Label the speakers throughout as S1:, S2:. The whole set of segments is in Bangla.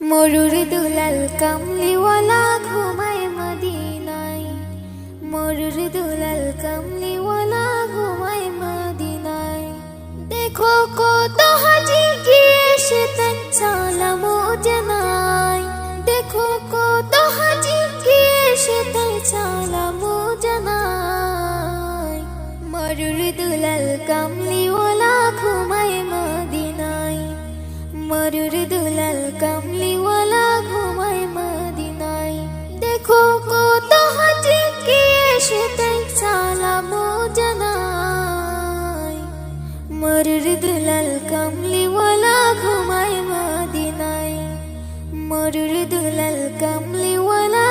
S1: মরুর দুলাল কামলিওয়ালা ঘুমায় মদিনায়। মরুর দুলাল কামলিওয়ালা ঘুমায় মদিনায়। দেখো কত হাজি গিয়ে সে তার সালামো জানাই দেখো কত হাজি গিয়ে সে তার সালামো জানাই মরুর দুলাল কামলিওয়ালা মরুর দুলাল কামলিওয়ালা ঘুমায় মদিনায়। দেখো কত হাজি কি এসে তাই সালাম জানাই মরুর দুলাল কামলিওয়ালা ঘুমায় মদিনায়। মরুর দুলাল কামলিওয়ালা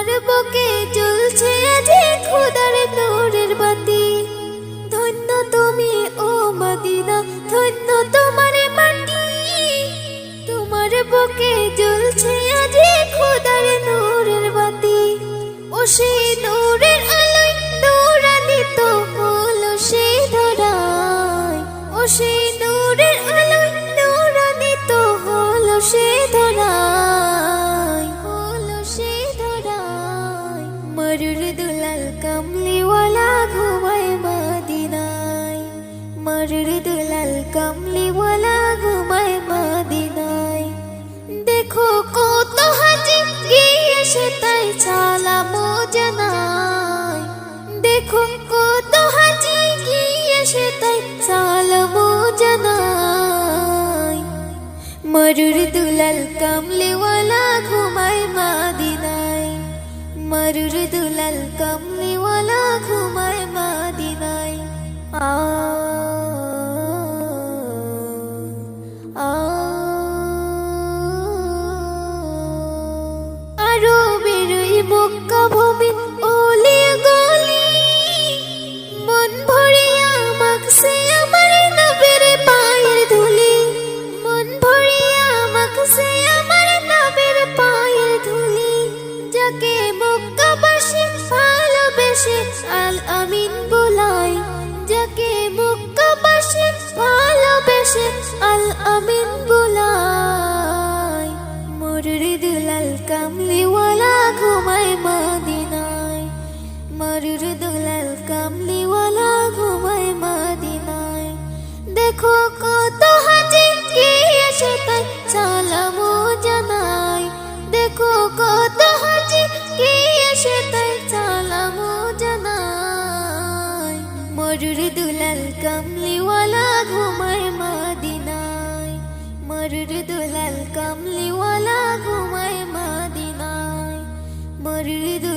S1: তোমার বুকে জ্বলছে যে খোদার নূরের বাতি। ধন্য তুমি ও মদিনা, ধন্য তোমার মাটি। তোমার বুকে জ্বলছে আজ খোদার নূরের বাতি। ও সেই নূরের আলোয় নূরান্বিত হলো সেই ধরায়। ও সেই মরুর দুলাল কামলিওয়ালা ঘুমায় মদিনায়। দেখো কত হাজি গিয়ে সে তাই সালামো জানাই দেখো কত হাজি গিয়ে সে তাই সালামো জানাই মরুর দুলাল কামলিওয়ালা ঘুমায় মদিনায়। মরুর দুলাল কামলিওয়ালা ঘুমায় মদিনায়। আ মক্কা ভূমি ওলি গলি, মন ভরিয়া মাখছে আমার নবের পায়ের ধুলি। মন মাখছে আমার নবের পায়ের ধুলি। যাকে ভালোবেসে আল আমিন যাকে ভালোবেসে আল আমিন দুলাল কামলিওয়ালা ঘুমায় মদিনায় মরুর দুলাল কামলিওয়ালা ঘুমায় মদিনায় দেখো কত হাজি কি এসে তাই দুলাল কামলিওয়ালা